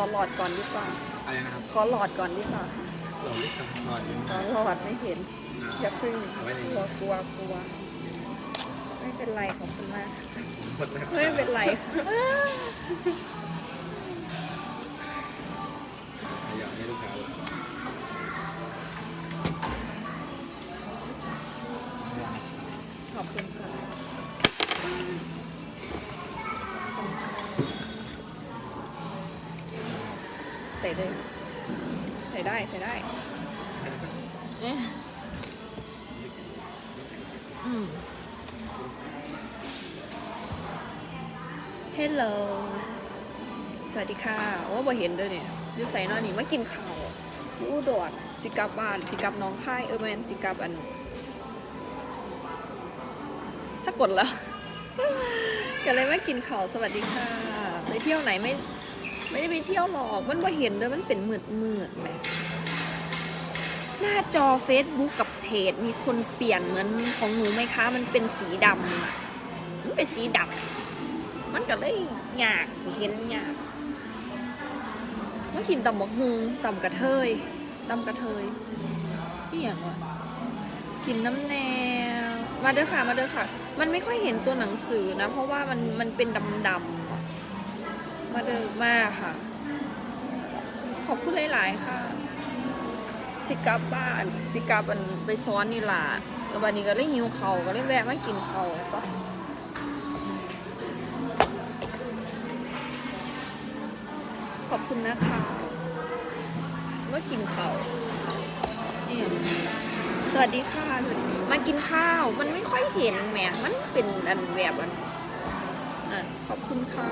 อครับขอหลอดก่อนดีกว่า อะไรนะครับขอหลอดก่อนดีกว่าหลอดเล็กกับหลอดอยู่ขอหลอดไม่เห็นอย่าพึ่งเอาไว้ในกนี้ลัวกลัวกลัว ไม่เป็นไรของคุณมากหมดแล้วไม่เป็นไร ใส่เลย ใส่ได้ใส่ได้เอ๊ะอืม Hello สวัสดีค่ะว่าบ่เห็นเด้อเนี่ยอยู่ใส่นอนนี่มากินข้าวอยู่อุดรจิกลับบ้านจิกลับหน้องค่ายเออแมนจิกลับอันสะกดแล้วก็เลยมากินข้าวสวัสดีค่ะไปเที่ยวไหนไม่ ไม่ได้ไปเที่ยวหรอก มันบ่เห็นเด้อมันเป็นเหมือดมืดๆแหมหน้าจอ Facebook กับเพจมีคนเปลี่ยนเหมือนของหนูไหมคะ มันเป็นสีดำอะมันเป็นสีดำมันก็เลยยากเห็นยากมากินตำบักฮุงตำกระเทยตำกระเทยนี่อย่างวะกินน้ำแนวมาเด้อค่ะมาเด้อค่ะ มันไม่ค่อยเห็นตัวหนังสือนะ เพราะว่ามันมันเป็นดำๆอะ มาเด้อมากค่ะ ขอบคุณหลาย ๆ ค่ะ สิกลับบ้านสิกลับอันไปซ้อนนี่ล่ะแล้ววันนี้ก็เลยหิวเขาก็เลยแวะมากินเขาก็ขอบคุณนะคะมากินเขาวนี่สวัสดีค่ะสวัสดีมากินข้าว มันไม่ค่อยเห็นแหมมันเป็นอันแบบอันอะขอบคุณค่ะ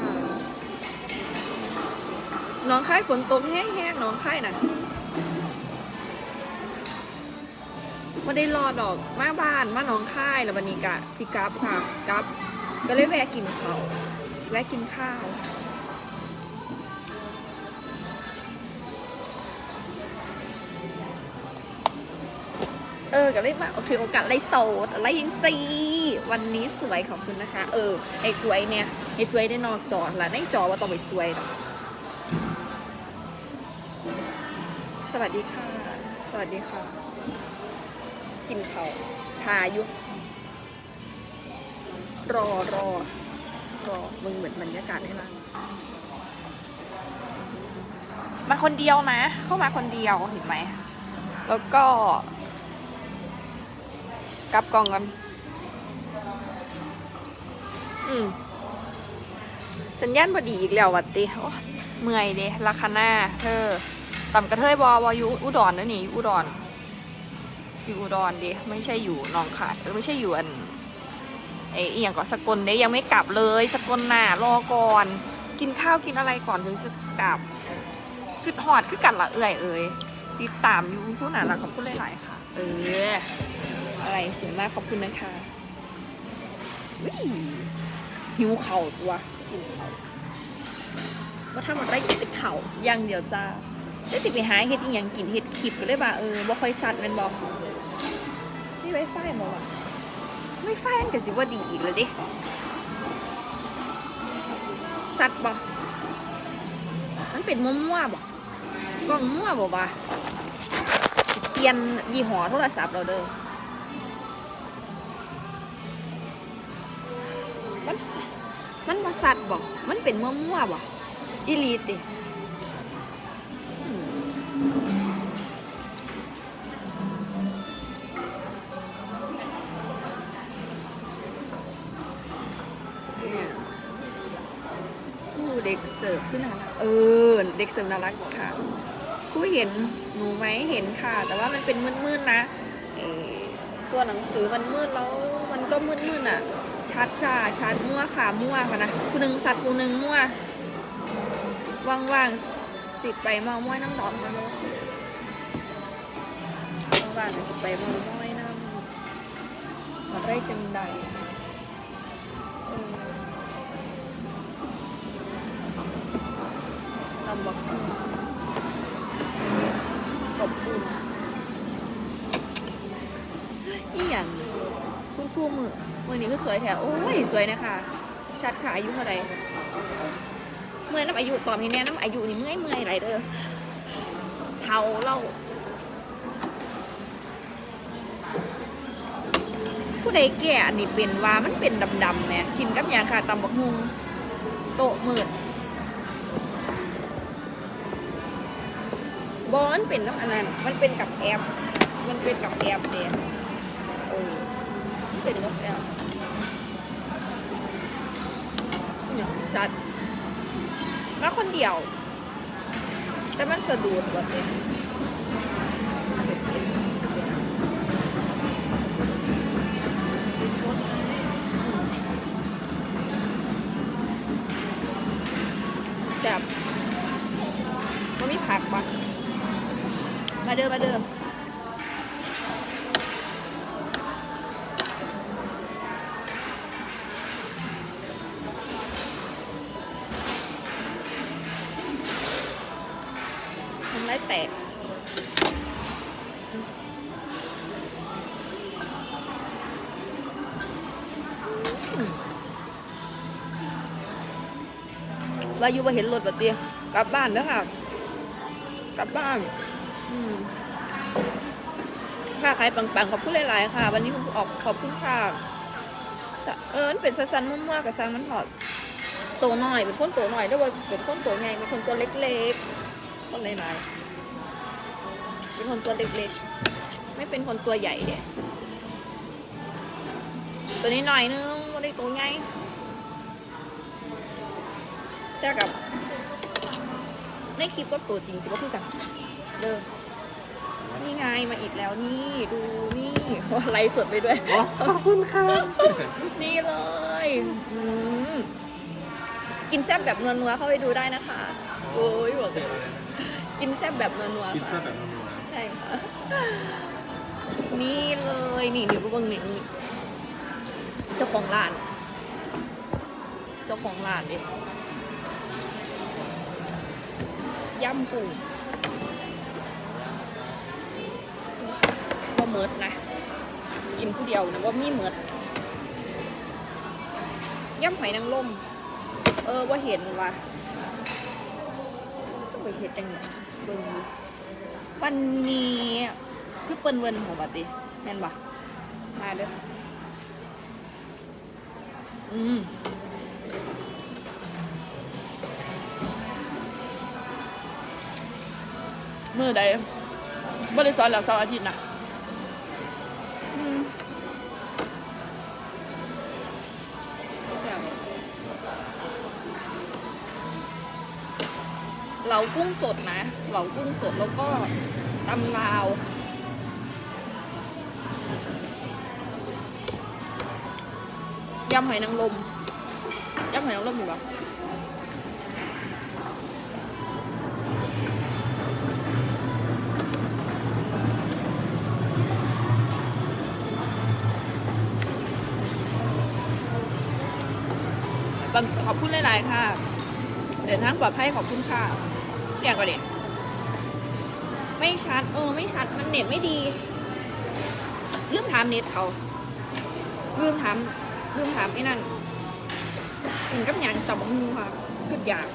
น้องค่ายฝนตกแห้งๆน้องค่ายน่ะไม่ได้รอดอกมาบ้านมาน้องค่ายแล้ววันนี้กะสิกลับค่ะกลับ ก็เลยแวะกินข้าวแวะกินข้าวเออก็เลยมาเอาถือโอกาสไล่โสดไล่ยิงซีวันนี้สวยขอบคุณนะคะ เออไอ้สวยเนี่ยไอ้สวยได้นอกจอละในจอว่าต้องไปสวยหรอก วัสดีค่ะ สวัสดีค่ะ กินเขาวทายุรอรอรอมึงเหมือนบรรยากาศได้ละมาคนเดียวนะ เข้ามาคนเดียวเห็นไหม แล้วก็ กลับกล่องกัน อืม สัญญาณพอดีอีกแล้ววัดติโอ้เมื่อยเดะราคาน้าเธอ ต่ำกระเทยบอวาอยุอุดรนะนี่อุดรอยู่อุดรเดะไม่ใช่อยู่หนองขาดเออไม่ใช่อยู่อันไอ้อหย่างก่อนสกลเดะยังไม่กลับเลยสกลน่ะรอก่อน กินข้าวกินอะไรก่อนถึงจะกลับคือหอดคือกันละเอื่อยเอ่ยติดตามอยู่ผู้หนาละขอบคุณหลายๆค่ะ เออ อะไรสวยมากขอบคุณนะคะวิหิวเข่าตัวกินเข่าว่าถ้ามันได้กินเข่าอย่างเดียวจ้า ได้สิไปหาเฮ็ดอีหยังกินเฮ็ดคลิปก็เลยบ่าเออบ่ค่อยสัตว์มันบอกนี่ไวไฟบ่วะไวไฟมันก็สิว่าดีอีกแล้วดิสัตว์บ่มันเป็นมั่วๆบ่กล้องมั่วบ่วะเปลี่ยนยี่ห้อโทรศัพท์เราเด้อมันมันมาสัตว์บอกมันเป็นมั่วมั่วๆบอกอีหลีติ เด็กเสร์ฟน่ารักค่ะผู้เห็นหนูไหมเห็นค่ะ แต่ว่ามันเป็นมืดๆนะเอ่อตัวหนังสือมันมืดแล้วมันก็มืดๆอะ ชัดจ้าชัดมั่วค่ะมั่วค่ะนะผู้หนึ่งสัตว์ผู้หนึ่งมั่วว่างๆสิไปเมาม้อยน้ำหนอนมาเนาะว่างๆสิไปเมาม้อยน้ำมาได้จังใด ลำบักหุ่งขอบคุณอีหยังคุณครูมือมือนี้ก็สวยแถวโอ้ยสวยนะคะชัดขาอายุเท่าไรเมื่อน้ำอายุตอนนี้แน่น้ำอายุนี่เมื่อยเมื่อยไรเด้อเท้าเราผู้ใดแก่อันนี้เป็นว่ามันเป็นดำๆแหม่ยกินกับยางค่ะตำบักฮุงโตะมืด อมันเป็นน้ำอันนั้นมันเป็นกับแอปมันเป็นกับแอปเนี่ยเออมันเป็นกับแอปเนี่ยชัดมาคนเดียว แต่มันสะดวกกว่าเต็ม ว่าอยู่มาเห็นรถแบบเดียกลับบ้านแล้วค่ะ กลับบ้านค่าขายปังๆ ขอบคุณหลายๆ ค่ะ วันนี้คุณออกขอบคุณค่ะ เออเป็นสันๆมั่วๆกับซังมันถอดโตหน่อย เป็นคนโตหน่อยด้วยว่าเป็นคนโตใหญ่เป็นคนตัวเล็กๆคนหลายๆเป็นคนตัวเล็กๆ ไม่เป็นคนตัวใหญ่เด็ตัวนี้หน่อยนึงไม่ได้ตัวใหญ่ แต่กับในคลิปก็ตัวจริงสิก็คือกันเดิมนี่ไงมาอีกแล้วนี่ดูนี่ไลฟ์สดไปด้วยขอบคุณค่ะนี่เลยอืมกินแซ่บแบบนัวๆเข้าไปดูได้นะคะโอ้ยบอกเลยกินแซ่บแบบนัวกินๆเสื้อค่ะแบบนัวใช่ค่ะนี่เลยนี่เดี๋ยวเบิ่งนี่นี่เจ้าของร้าน เจ้าของร้านเอง ย่ำปูว่าเมิดนะ กินผู้เดียวนะว่ามีเมิดย่ำหอยนางรมเออว่าเห็นว่ะต้องไปเห็นจังไหนเบิ่งดูวันนี้คือเปิ้นเวินของบัดดิแม่นบ่มาเด้ออืม มือใดบริษัทแล้วเสาร์อาทิตย์นะเหลากุ้งสดนะเหลากุ้งสดแล้วก็ตำลาวยำหอยนางรมยำหอยนางรมอยู่ปะ ขอบคุณหลายๆค่ะ เดินทางปลอดภัยขอบคุณค่ะอยากกว่าเด็กไม่ชัดเออไม่ชัดมันเน็ตไม่ดีลืมถามเน็ตเขาลืมถามลืมถามไอ้นั่นกินกับหยังตับมูค่ะทุกอย่าง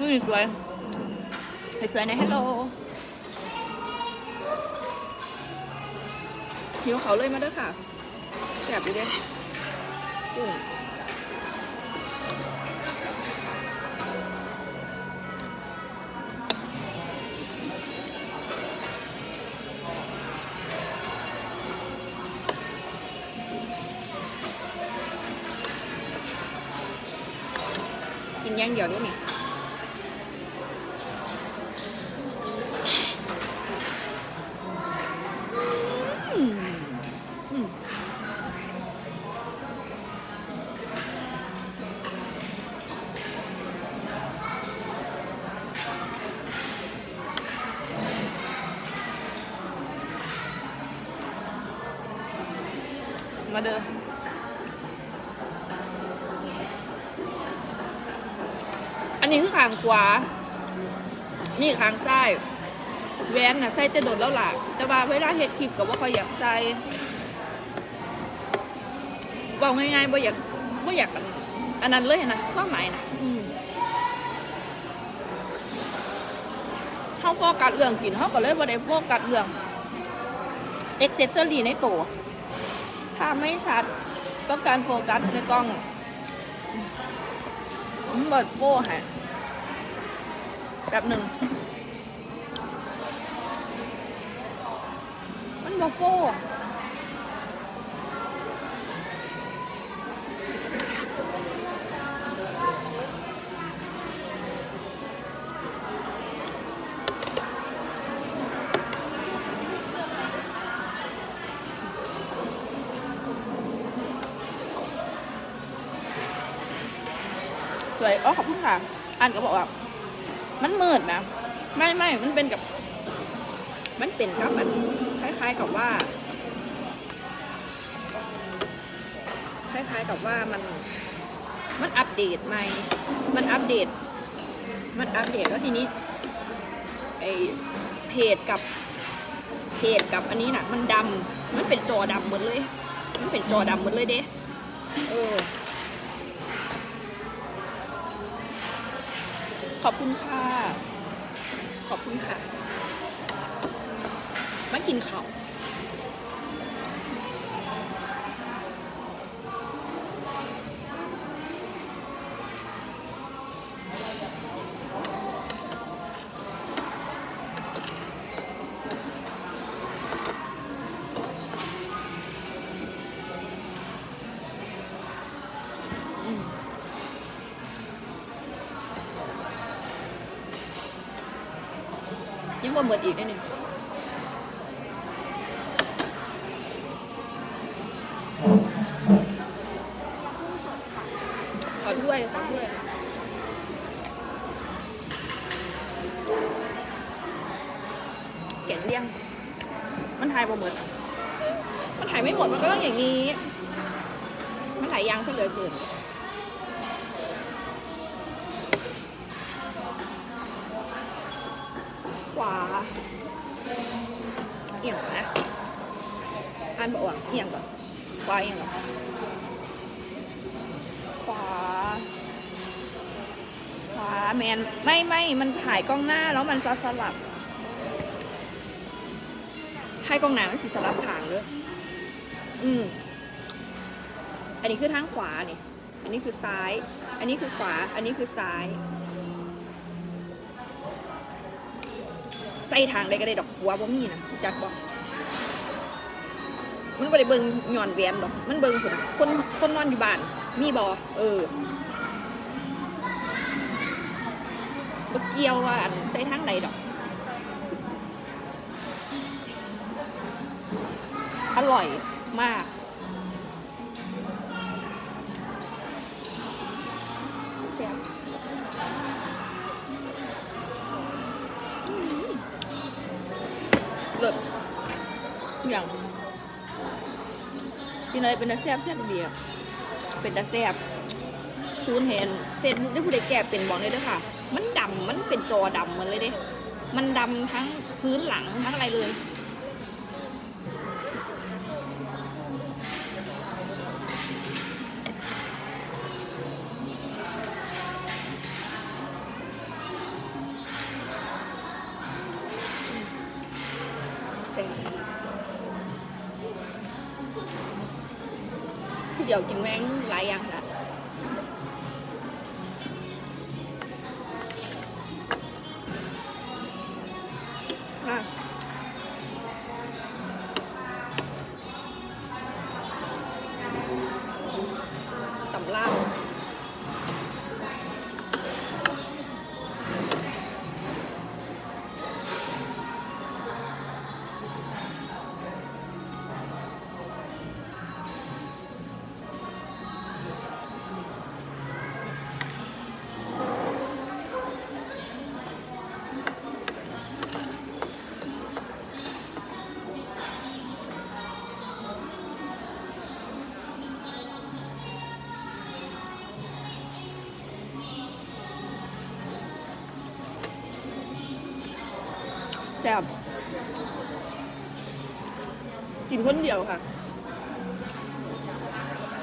นี่สวยสวยในฮัลโหลหิวเขาเลยมาด้วยค่ะแสบดีเด้กุ้งกินย่างเดียวด้วยนี่ มาเด้ออันนี้คือขางขวา นี่ขางซ้ายแหวนน่ะใส่แต่โดดแล้วล่ะ แต่ว่าเวลาเฮ็ดคลิปก็บ่ค่อยอยากใส่บอกง่ายๆบ่อยากบ่อยากอันอันนั้นเลยนะความหมายนะอืมเฮาโฟกัสเรื่องกินเฮาก็เลยบ่ได้โฟกัสเรื่องเอ็กเซสซอรี่ในตัว ถ้าไม่ชัดต้องการโฟกัสในกล้องผมเปิดโฟให้แบบหนึ่ง มันบอโฟ มันเป็นกับมันคล้ายๆกับว่า คล้ายๆกับว่ามันมันอัปเดตใหม่ มันอัปเดต มันอัปเดตแล้วทีนี้ไอเพจกับเพจกับอันนี้น่ะ มันดำมันเป็นจอดำหมดเลย มันเป็นจอดำหมดเลยเด้เออขอบคุณค่ะ ขอบคุณค่ะ มากินข้าว วยขอด้วยแกะเลี่ยง มันถ่ายบ่หมดมันถ่ายไม่หมดมันก็ต้องอย่างนี้ มันหลายยางซะเหลือเกินขวาเอียงก่อนนะอ่านบอกว่าเอียงก่อนขวาเอียงก่อน นไม่ไม่มันถ่ายกล้องหน้าแล้วมันจะสลับให้กล้องหน้ามันสิสลับขางเลยอืมอันนี้คือทางขวานี่อันนี้คือซ้าย อันนี้คือขวา อันนี้คือซ้ายใส่ทางใดก็ได้ดอกหัวบ่มีนะจักบ่มันบ่ได้เบิ่งย้อนแวนดอก มันเบิ่งพุ่นคนคนนอนอยู่บ้าน มีบ่เออ บ่เกี่ยวว่าอันใส่ทางใดดอก อร่อยมาก เลิศอย่างกินอะไรเป็นตาแซ่บแซ่บดีอะเป็นตาแซ่บ ศูนย์เห็นเฟซบุ๊กได้ผู้ใดแก่เป็นบอกเลยเด้อค่ะ มันดำมันเป็นจอดำเหมือนเลยเด้ มันดำทั้งพื้นหลังทั้งอะไรเลย ซ่บกินคนเดียวค่ะ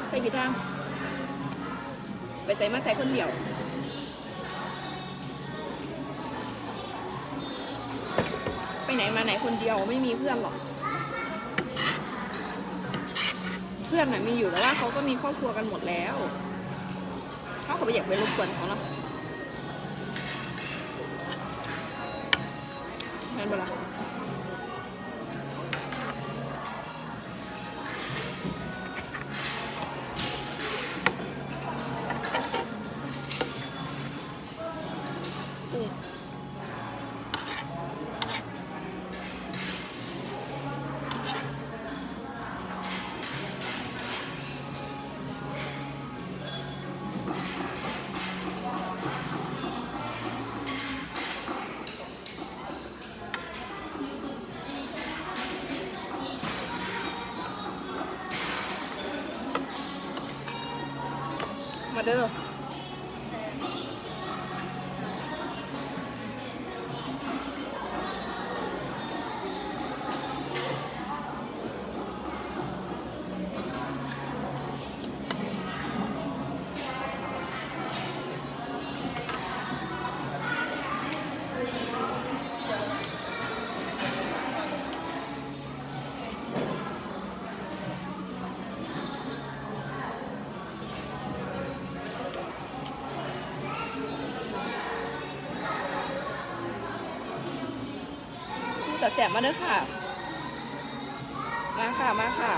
ใส่ผิดทาง ไปใส่มาใส่คนเดียวไปไหนมาไหนคนเดียวไม่มีเพื่อนหรอก เพื่อนน่ะมีอยู่แต่ว่าเขาก็มีครอบครัวกันหมดแล้ว เขาก็ไปอยากไปรบกวนเขาเนาะ นั่นเม แสบมาเด้อค่ะ มาค่ะ มาค่ะ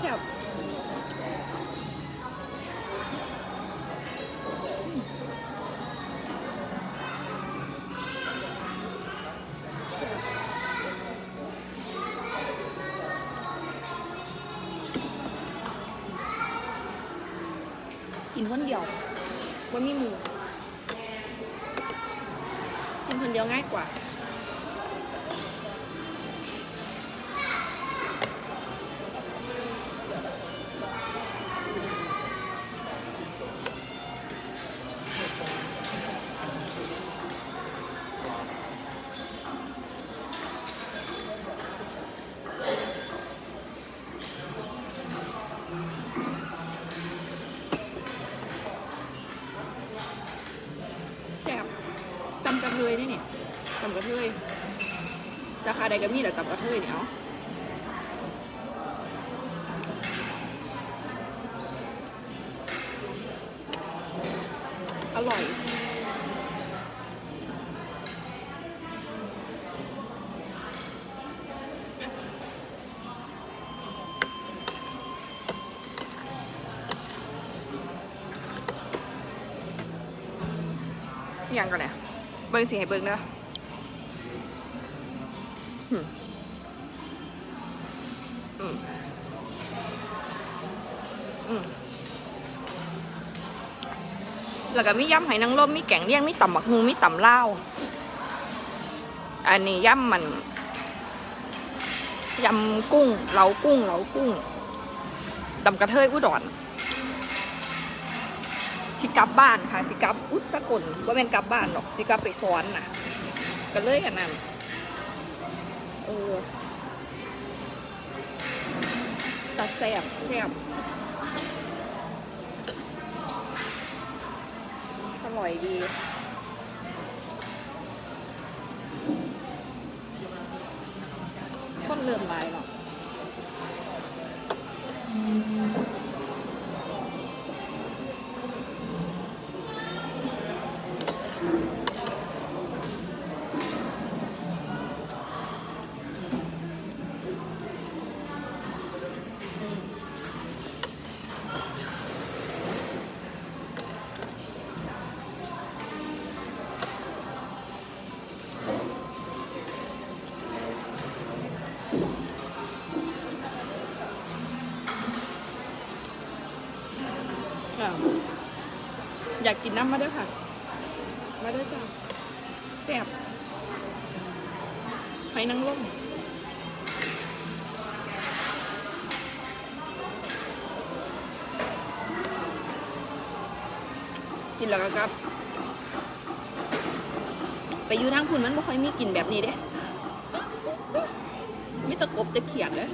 แสบ คนเดียวว่ามีหมูกินคนเดียวง่ายกว่า สาใดก็มีแต่ตำกระเทยเนี่ยเอาอร่อย อย่างก่อนเนี่ยเบิ้งสิให้เบิ้งเด้อ อืมอืมแล้วก็มียำไหนางรมมีแกงเลี่ยงมีตำบักฮูมีตำเลาอันนี้ยำมันยำกุ้งเหลากุ้งเหลากุ้งตำกระเทยอุดรสิกลับบ้านค่ะ สิกลับอุดสกลว่าเป็นกลับบ้านหรอกสิกลับไปสอนน่ะ ก็เลยกันนั่น เออตาแสบแสบอร่อยดีคนเริ่มหลายหรอ อยากกินน้ำมาด้วยค่ะ มาด้วยจ้าแซ่บหอนั่งรมกินแล้วครับ ไปอยู่ทางคุณมันไม่ค่อยมีกลิ่นแบบนี้เด้ไม่ตะกบตะเขียดเลย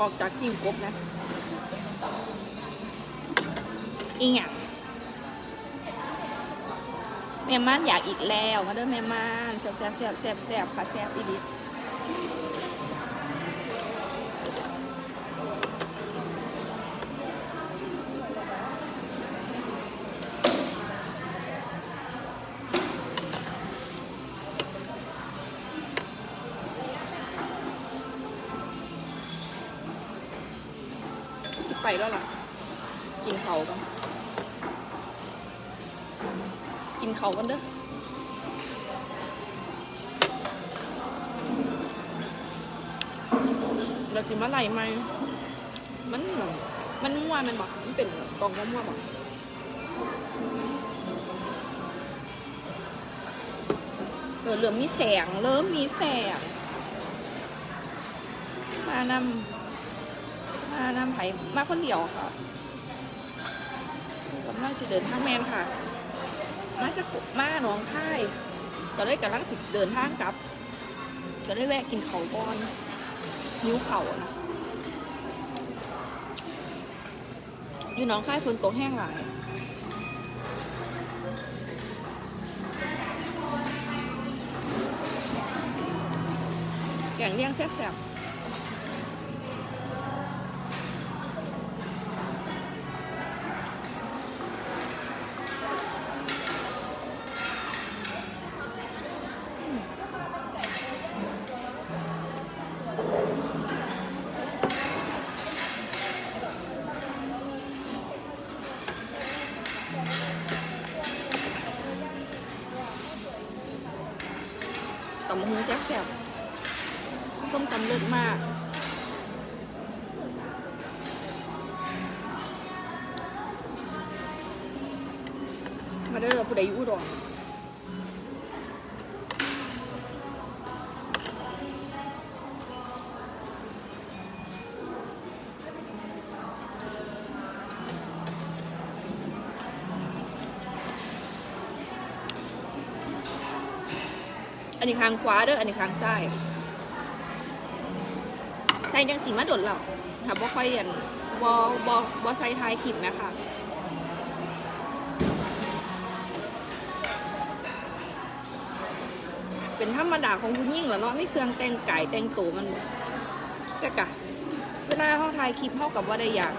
ออกจากกิ่งกบนะอีหยังแม่ม่านอยากอีกแล้วมาเด้อแม่ม่านแซ่บแซ่บแซ่บแซ่บแซ่บค่ะแซ่บอีดิ ไปแล้วล่ะ กินเขากันกินเขากันเด้อเราสิมาไหลไหมมันมันม่วมันบอกมันเป็นกองม่วๆบอกเออเริ่มมีแสง เริ่มมีแสงมานำม นำไผ่มาคนเดียวค่ะกำลังจะเดินทางแมนค่ะ มาสักมาหนองค่ายก็เลยกำลังสิเดินทางกลับ ก็ได้แวะกินเขาก่อน นิ้วเขานะอยู่หนองค่ายฝนตกแห้งหลายแกงเลี้ยงแซ่บๆ มาเด้อผู้ใดอยู่อุดรอันนี้ข้างขวาเด้ออันนี้ข้างซ้ายใส่ยังสีมาดดเราค่ะบ่ค่อยเรียนบ่บ่บ่ใส่ท้ายคลิปนะคะ ธรรมดาของผู้หญิงแหล้วเนาะไม่เครื่องแต่งกายแต่งตัวมันแต่กะเวลาเขาถ่ายคลิปเขากับว่าได้อยาก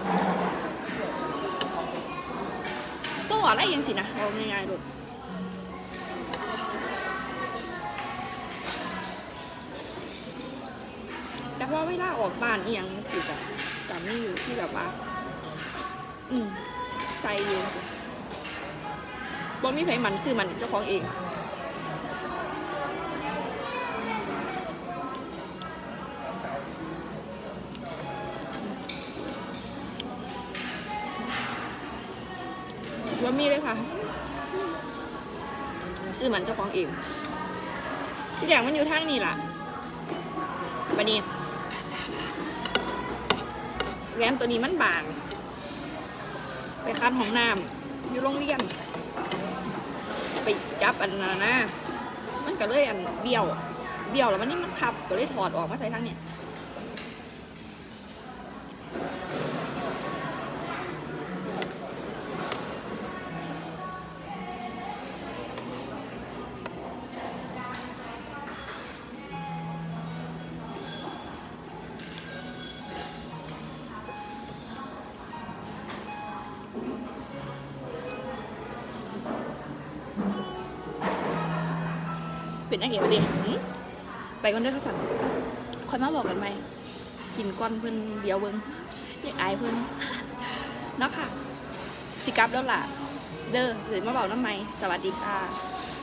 โซ่อะไรยังสินะเอาง่ายๆดูแต่พอเวลาออกบ้านอีหยังสิจะจะไม่อยู่ที่แบบว่า อืมใส่อยู่บ่มีไผมันซื้อมันเจ้าของเอง อมันเจ้าของเองที่อย่างมันอยู่ทางนี้ล่ะบันนี้แหวนตัวนี้มันบาง ไปคันของน้ำอยู่โรงเรียน ไปจับอันนั้นนะมันก็เลยอันเบี้ยว เบี้ยวแล้วมันนี่มันขับก็เลยถอดออกมาใส่ทางเนี้ย ก่อนเด้อค่ะสันคอยมาบอกกันไหมกินก้อนเพิ่นเดียวเบิ้งอยากอายเพิ่นเนาะค่ะ สิกลับแล้วล่ะ เด้อหรือมาบอกน้ำไหมสวัสดีค่ะ